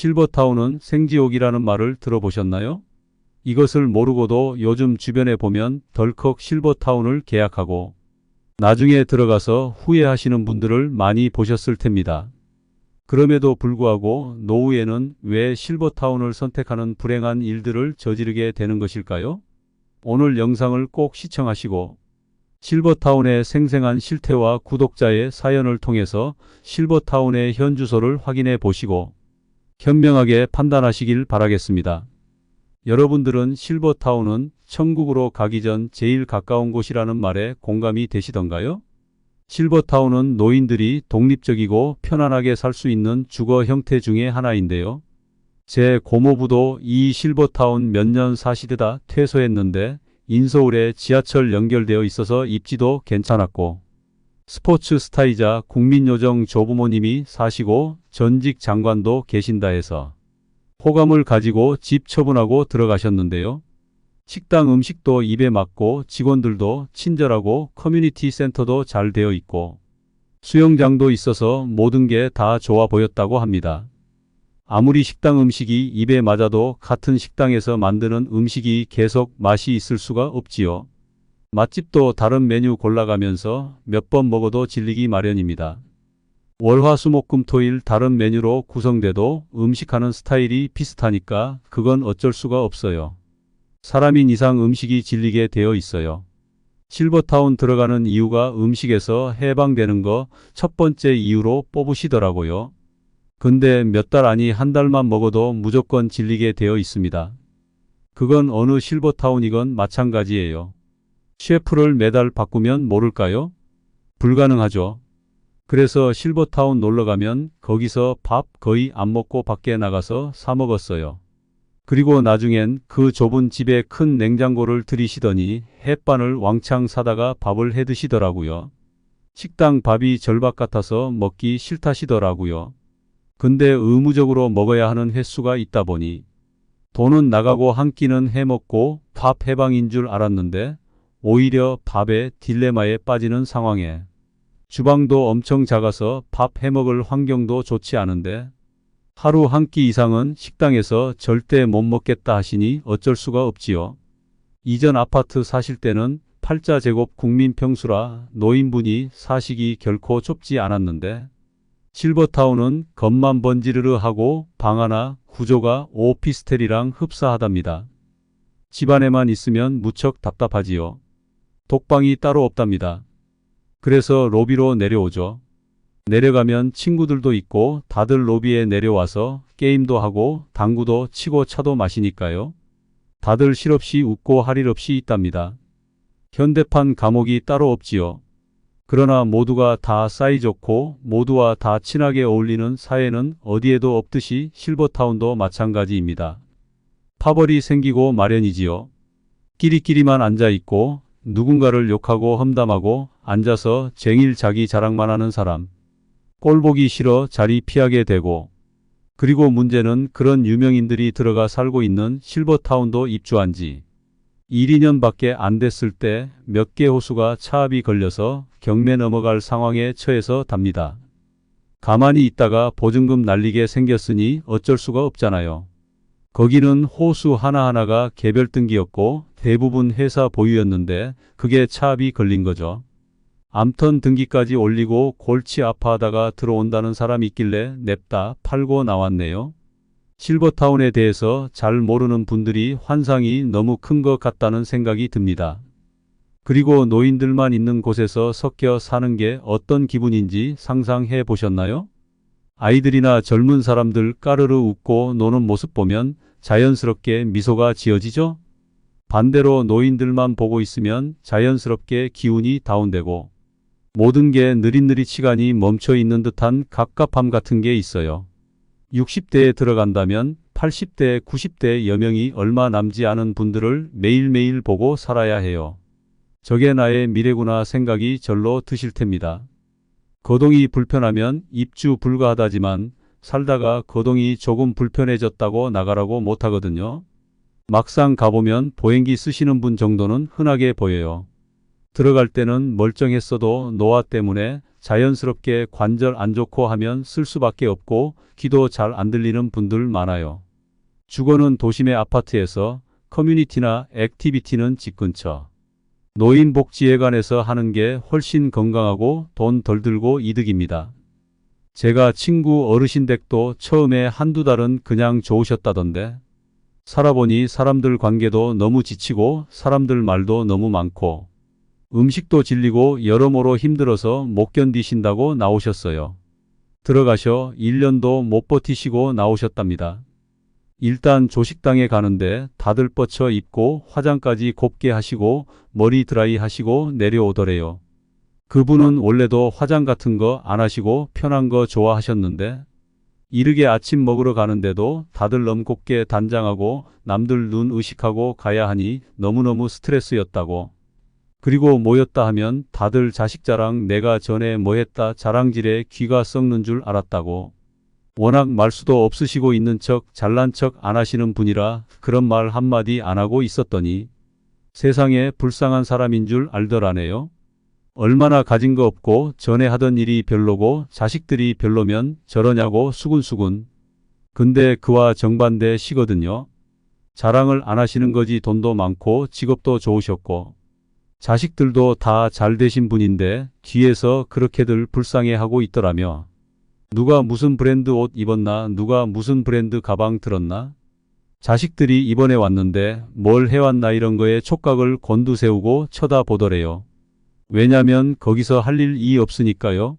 실버타운은 생지옥이라는 말을 들어보셨나요? 이것을 모르고도 요즘 주변에 보면 덜컥 실버타운을 계약하고 나중에 들어가서 후회하시는 분들을 많이 보셨을 텐니다. 그럼에도 불구하고 노후에는 왜 실버타운을 선택하는 불행한 일들을 저지르게 되는 것일까요? 오늘 영상을 꼭 시청하시고 실버타운의 생생한 실태와 구독자의 사연을 통해서 실버타운의 현 주소를 확인해 보시고 현명하게 판단하시길 바라겠습니다. 여러분들은 실버타운은 천국으로 가기 전 제일 가까운 곳이라는 말에 공감이 되시던가요? 실버타운은 노인들이 독립적이고 편안하게 살 수 있는 주거 형태 중의 하나인데요. 제 고모부도 이 실버타운 몇 년 사시드다 퇴소했는데 인서울에 지하철 연결되어 있어서 입지도 괜찮았고 스포츠 스타이자 국민요정 조부모님이 사시고 전직 장관도 계신다 해서 호감을 가지고 집 처분하고 들어가셨는데요. 식당 음식도 입에 맞고 직원들도 친절하고 커뮤니티 센터도 잘 되어 있고 수영장도 있어서 모든 게 다 좋아 보였다고 합니다. 아무리 식당 음식이 입에 맞아도 같은 식당에서 만드는 음식이 계속 맛이 있을 수가 없지요. 맛집도 다른 메뉴 골라가면서 몇 번 먹어도 질리기 마련입니다. 월화수목금토일 다른 메뉴로 구성돼도 음식하는 스타일이 비슷하니까 그건 어쩔 수가 없어요. 사람인 이상 음식이 질리게 되어 있어요. 실버타운 들어가는 이유가 음식에서 해방되는 거 첫 번째 이유로 뽑으시더라고요. 근데 몇 달 아니 한 달만 먹어도 무조건 질리게 되어 있습니다. 그건 어느 실버타운이건 마찬가지예요. 셰프를 매달 바꾸면 모를까요? 불가능하죠. 그래서 실버타운 놀러 가면 거기서 밥 거의 안 먹고 밖에 나가서 사 먹었어요. 그리고 나중엔 그 좁은 집에 큰 냉장고를 들이시더니 햇반을 왕창 사다가 밥을 해 드시더라고요. 식당 밥이 절밥 같아서 먹기 싫다시더라고요. 근데 의무적으로 먹어야 하는 횟수가 있다 보니 돈은 나가고 한 끼는 해 먹고 밥 해방인 줄 알았는데 오히려 밥에 딜레마에 빠지는 상황에 주방도 엄청 작아서 밥 해먹을 환경도 좋지 않은데 하루 한 끼 이상은 식당에서 절대 못 먹겠다 하시니 어쩔 수가 없지요. 이전 아파트 사실 때는 팔자 제곱 국민 평수라 노인분이 사시기 결코 좁지 않았는데 실버타운은 겉만 번지르르 하고 방 하나 구조가 오피스텔이랑 흡사하답니다. 집안에만 있으면 무척 답답하지요. 독방이 따로 없답니다. 그래서 로비로 내려오죠. 내려가면 친구들도 있고 다들 로비에 내려와서 게임도 하고 당구도 치고 차도 마시니까요. 다들 실없이 웃고 할 일 없이 있답니다. 현대판 감옥이 따로 없지요. 그러나 모두가 다 사이 좋고 모두와 다 친하게 어울리는 사회는 어디에도 없듯이 실버타운도 마찬가지입니다. 파벌이 생기고 마련이지요. 끼리끼리만 앉아 있고 누군가를 욕하고 험담하고 앉아서 쟁일 자기 자랑만 하는 사람. 꼴 보기 싫어 자리 피하게 되고 그리고 문제는 그런 유명인들이 들어가 살고 있는 실버타운도 입주한 지 1, 2년밖에 안 됐을 때 몇 개 호수가 차압이 걸려서 경매 넘어갈 상황에 처해서 답니다. 가만히 있다가 보증금 날리게 생겼으니 어쩔 수가 없잖아요. 거기는 호수 하나하나가 개별 등기였고 대부분 회사 보유였는데 그게 차압이 걸린 거죠. 암턴 등기까지 올리고 골치 아파하다가 들어온다는 사람 있길래 냅다 팔고 나왔네요. 실버타운에 대해서 잘 모르는 분들이 환상이 너무 큰 것 같다는 생각이 듭니다. 그리고 노인들만 있는 곳에서 섞여 사는 게 어떤 기분인지 상상해 보셨나요? 아이들이나 젊은 사람들 까르르 웃고 노는 모습 보면 자연스럽게 미소가 지어지죠? 반대로 노인들만 보고 있으면 자연스럽게 기운이 다운되고 모든 게 느릿느릿 시간이 멈춰 있는 듯한 갑갑함 같은 게 있어요. 60대에 들어간다면 80대, 90대 여명이 얼마 남지 않은 분들을 매일매일 보고 살아야 해요. 저게 나의 미래구나 생각이 절로 드실 텐니다. 거동이 불편하면 입주 불가하다지만 살다가 거동이 조금 불편해졌다고 나가라고 못하거든요. 막상 가보면 보행기 쓰시는 분 정도는 흔하게 보여요. 들어갈 때는 멀쩡했어도 노화 때문에 자연스럽게 관절 안 좋고 하면 쓸 수밖에 없고 귀도 잘 안 들리는 분들 많아요. 주거는 도심의 아파트에서 커뮤니티나 액티비티는 집 근처. 노인복지회관에서 하는 게 훨씬 건강하고 돈 덜 들고 이득입니다. 제가 친구 어르신 댁도 처음에 한두 달은 그냥 좋으셨다던데 살아보니 사람들 관계도 너무 지치고 사람들 말도 너무 많고 음식도 질리고 여러모로 힘들어서 못 견디신다고 나오셨어요. 들어가셔 1년도 못 버티시고 나오셨답니다. 일단 조식당에 가는데 다들 뻗쳐 입고 화장까지 곱게 하시고 머리 드라이 하시고 내려오더래요. 그분은 원래도 화장 같은 거 안 하시고 편한 거 좋아하셨는데 이르게 아침 먹으러 가는데도 다들 너무 곱게 단장하고 남들 눈 의식하고 가야 하니 너무너무 스트레스였다고. 그리고 모였다 하면 다들 자식 자랑 내가 전에 뭐 했다 자랑질에 귀가 썩는 줄 알았다고. 워낙 말수도 없으시고 있는 척 잘난 척 안 하시는 분이라 그런 말 한마디 안 하고 있었더니 세상에 불쌍한 사람인 줄 알더라네요. 얼마나 가진 거 없고 전에 하던 일이 별로고 자식들이 별로면 저러냐고 수군수군. 근데 그와 정반대 시거든요. 자랑을 안 하시는 거지 돈도 많고 직업도 좋으셨고 자식들도 다 잘 되신 분인데 뒤에서 그렇게들 불쌍해하고 있더라며. 누가 무슨 브랜드 옷 입었나 누가 무슨 브랜드 가방 들었나 자식들이 이번에 왔는데 뭘 해왔나 이런 거에 촉각을 곤두세우고 쳐다보더래요. 왜냐면 거기서 할 일이 없으니까요.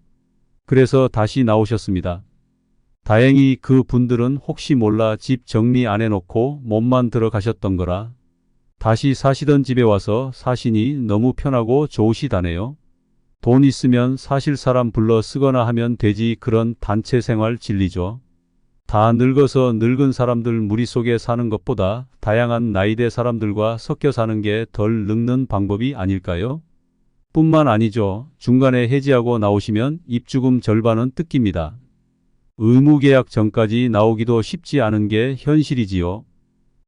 그래서 다시 나오셨습니다. 다행히 그 분들은 혹시 몰라 집 정리 안 해놓고 몸만 들어가셨던 거라 다시 사시던 집에 와서 사시니 너무 편하고 좋으시다네요. 돈 있으면 사실 사람 불러 쓰거나 하면 되지 그런 단체 생활 진리죠. 다 늙어서 늙은 사람들 무리 속에 사는 것보다 다양한 나이대 사람들과 섞여 사는 게 덜 늙는 방법이 아닐까요? 뿐만 아니죠. 중간에 해지하고 나오시면 입주금 절반은 뜯깁니다. 의무계약 전까지 나오기도 쉽지 않은 게 현실이지요.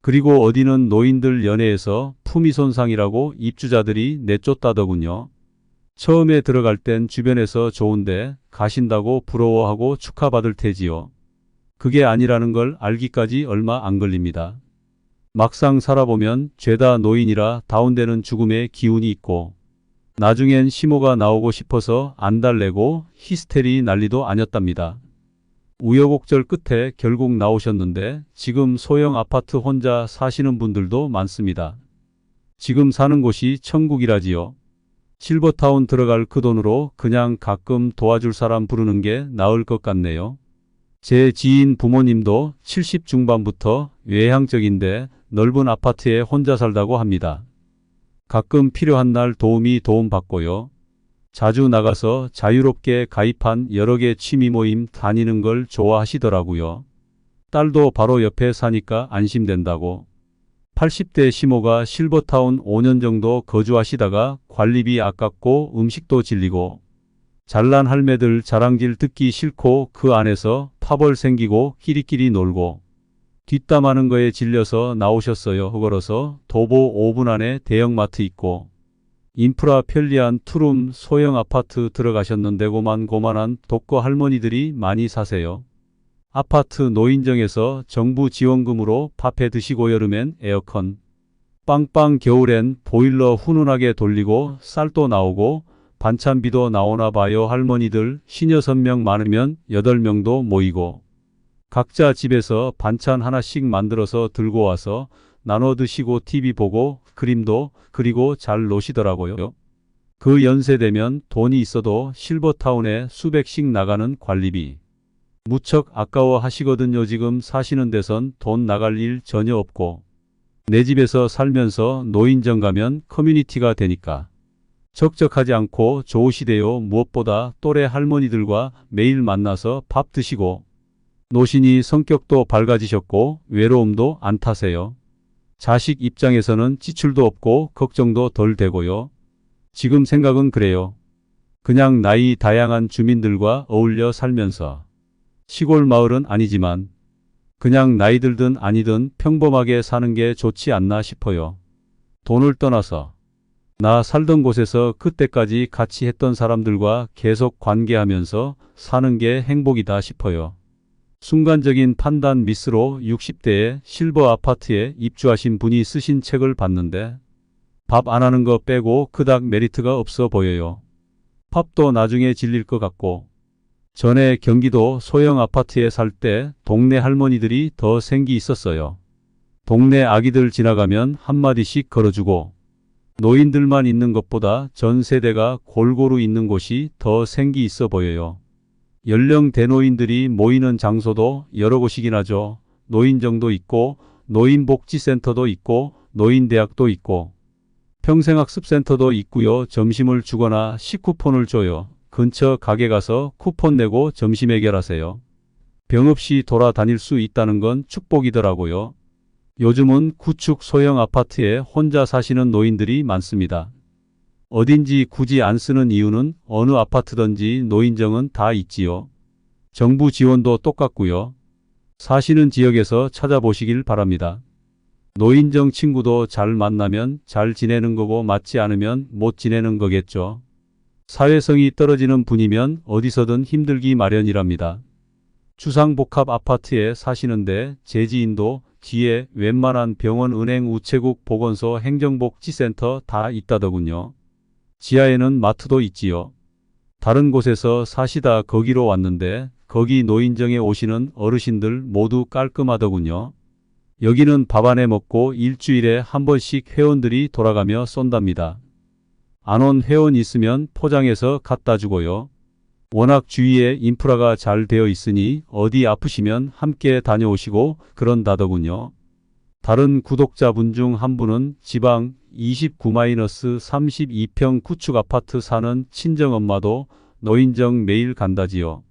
그리고 어디는 노인들 연회에서 품위 손상이라고 입주자들이 내쫓다더군요. 처음에 들어갈 땐 주변에서 좋은데 가신다고 부러워하고 축하받을 테지요. 그게 아니라는 걸 알기까지 얼마 안 걸립니다. 막상 살아보면 죄다 노인이라 다운되는 죽음의 기운이 있고 나중엔 시모가 나오고 싶어서 안 달래고 히스테리 난리도 아녔답니다. 우여곡절 끝에 결국 나오셨는데 지금 소형 아파트 혼자 사시는 분들도 많습니다. 지금 사는 곳이 천국이라지요. 실버타운 들어갈 그 돈으로 그냥 가끔 도와줄 사람 부르는 게 나을 것 같네요. 제 지인 부모님도 70 중반부터 외향적인데 넓은 아파트에 혼자 살다고 합니다. 가끔 필요한 날 도움이 도움받고요. 자주 나가서 자유롭게 가입한 여러 개 취미 모임 다니는 걸 좋아하시더라고요. 딸도 바로 옆에 사니까 안심된다고. 80대 시모가 실버타운 5년 정도 거주하시다가 관리비 아깝고 음식도 질리고 잘난 할매들 자랑질 듣기 싫고 그 안에서 파벌 생기고 끼리끼리 놀고 뒷담하는 거에 질려서 나오셨어요. 흑걸어서 도보 5분 안에 대형마트 있고 인프라 편리한 투룸 소형 아파트 들어가셨는데 고만 고만한 독거 할머니들이 많이 사세요. 아파트 노인정에서 정부 지원금으로 밥해 드시고 여름엔 에어컨, 빵빵 겨울엔 보일러 훈훈하게 돌리고 쌀도 나오고 반찬비도 나오나 봐요 할머니들 시녀 선명 많으면 8명도 모이고 각자 집에서 반찬 하나씩 만들어서 들고 와서 나눠 드시고 TV 보고 그림도 그리고 잘 노시더라고요. 그 연세 되면 돈이 있어도 실버타운에 수백씩 나가는 관리비. 무척 아까워 하시거든요. 지금 사시는 데선 돈 나갈 일 전혀 없고 내 집에서 살면서 노인정 가면 커뮤니티가 되니까 적적하지 않고 좋으시대요. 무엇보다 또래 할머니들과 매일 만나서 밥 드시고 노신이 성격도 밝아지셨고 외로움도 안 타세요. 자식 입장에서는 지출도 없고 걱정도 덜 되고요. 지금 생각은 그래요. 그냥 나이 다양한 주민들과 어울려 살면서 시골 마을은 아니지만 그냥 나이 들든 아니든 평범하게 사는 게 좋지 않나 싶어요. 돈을 떠나서 나 살던 곳에서 그때까지 같이 했던 사람들과 계속 관계하면서 사는 게 행복이다 싶어요. 순간적인 판단 미스로 60대에 실버 아파트에 입주하신 분이 쓰신 책을 봤는데 밥 안 하는 거 빼고 그닥 메리트가 없어 보여요. 팝도 나중에 질릴 것 같고 전에 경기도 소형 아파트에 살 때 동네 할머니들이 더 생기 있었어요. 동네 아기들 지나가면 한마디씩 걸어주고 노인들만 있는 것보다 전 세대가 골고루 있는 곳이 더 생기 있어 보여요. 연령 대 노인들이 모이는 장소도 여러 곳이긴 하죠. 노인정도 있고 노인복지센터도 있고 노인대학도 있고 평생학습센터도 있고요. 점심을 주거나 식쿠폰을 줘요. 근처 가게 가서 쿠폰 내고 점심 해결하세요. 병 없이 돌아다닐 수 있다는 건 축복이더라고요. 요즘은 구축 소형 아파트에 혼자 사시는 노인들이 많습니다. 어딘지 굳이 안 쓰는 이유는 어느 아파트든지 노인정은 다 있지요. 정부 지원도 똑같고요. 사시는 지역에서 찾아보시길 바랍니다. 노인정 친구도 잘 만나면 잘 지내는 거고 맞지 않으면 못 지내는 거겠죠. 사회성이 떨어지는 분이면 어디서든 힘들기 마련이랍니다. 주상복합 아파트에 사시는데 제 지인도 뒤에 웬만한 병원, 은행, 우체국, 보건소, 행정복지센터 다 있다더군요. 지하에는 마트도 있지요. 다른 곳에서 사시다 거기로 왔는데 거기 노인정에 오시는 어르신들 모두 깔끔하더군요. 여기는 밥 안에 먹고 일주일에 한 번씩 회원들이 돌아가며 쏜답니다. 안 온 회원 있으면 포장해서 갖다 주고요. 워낙 주위에 인프라가 잘 되어 있으니 어디 아프시면 함께 다녀오시고 그런다더군요. 다른 구독자분 중 한 분은 지방 29-32평 구축 아파트 사는 친정엄마도 노인정 매일 간다지요.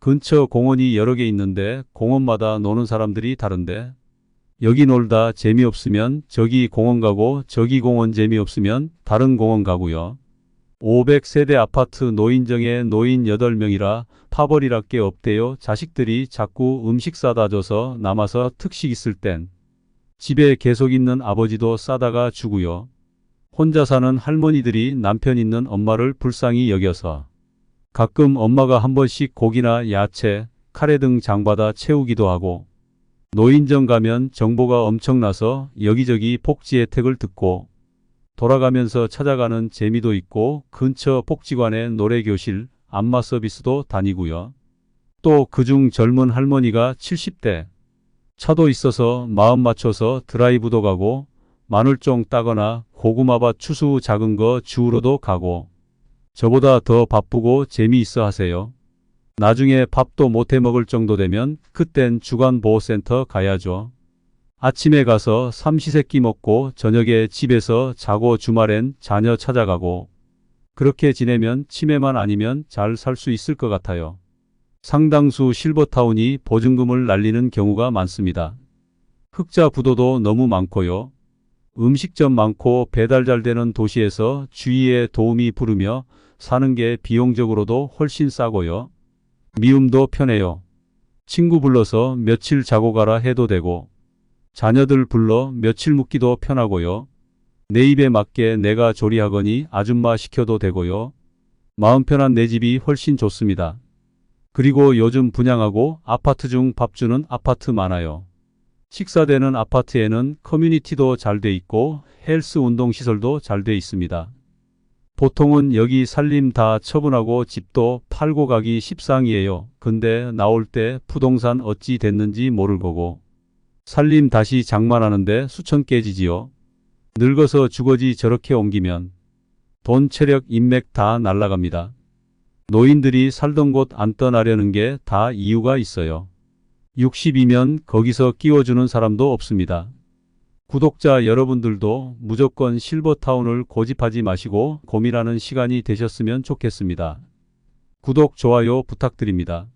근처 공원이 여러 개 있는데 공원마다 노는 사람들이 다른데 여기 놀다 재미없으면 저기 공원 가고 저기 공원 재미없으면 다른 공원 가고요. 500세대 아파트 노인정에 노인 8명이라 파벌이랄 게 없대요. 자식들이 자꾸 음식 사다 줘서 남아서 특식 있을 땐 집에 계속 있는 아버지도 싸다가 주고요. 혼자 사는 할머니들이 남편 있는 엄마를 불쌍히 여겨서 가끔 엄마가 한 번씩 고기나 야채, 카레 등 장받아 채우기도 하고 노인정 가면 정보가 엄청나서 여기저기 복지 혜택을 듣고 돌아가면서 찾아가는 재미도 있고 근처 복지관에 노래교실, 안마 서비스도 다니고요. 또 그중 젊은 할머니가 70대 차도 있어서 마음 맞춰서 드라이브도 가고 마늘종 따거나 고구마밭 추수 작은 거 주우러도 가고 저보다 더 바쁘고 재미있어 하세요. 나중에 밥도 못해 먹을 정도 되면 그땐 주간보호센터 가야죠. 아침에 가서 삼시세끼 먹고 저녁에 집에서 자고 주말엔 자녀 찾아가고 그렇게 지내면 치매만 아니면 잘 살 수 있을 것 같아요. 상당수 실버타운이 보증금을 날리는 경우가 많습니다. 흑자 부도도 너무 많고요. 음식점 많고 배달 잘 되는 도시에서 주위에 도움이 부르며 사는 게 비용적으로도 훨씬 싸고요. 미움도 편해요. 친구 불러서 며칠 자고 가라 해도 되고 자녀들 불러 며칠 묵기도 편하고요. 내 입에 맞게 내가 조리하거니 아줌마 시켜도 되고요. 마음 편한 내 집이 훨씬 좋습니다. 그리고 요즘 분양하고 아파트 중 밥 주는 아파트 많아요. 식사되는 아파트에는 커뮤니티도 잘 돼 있고 헬스 운동 시설도 잘 돼 있습니다. 보통은 여기 살림 다 처분하고 집도 팔고 가기 십상이에요. 근데 나올 때 부동산 어찌 됐는지 모를 거고 살림 다시 장만하는데 수천 깨지지요. 늙어서 주거지 저렇게 옮기면 돈, 체력, 인맥 다 날라갑니다. 노인들이 살던 곳 안 떠나려는 게 다 이유가 있어요. 60이면 거기서 끼워주는 사람도 없습니다. 구독자 여러분들도 무조건 실버타운을 고집하지 마시고 고민하는 시간이 되셨으면 좋겠습니다. 구독, 좋아요 부탁드립니다.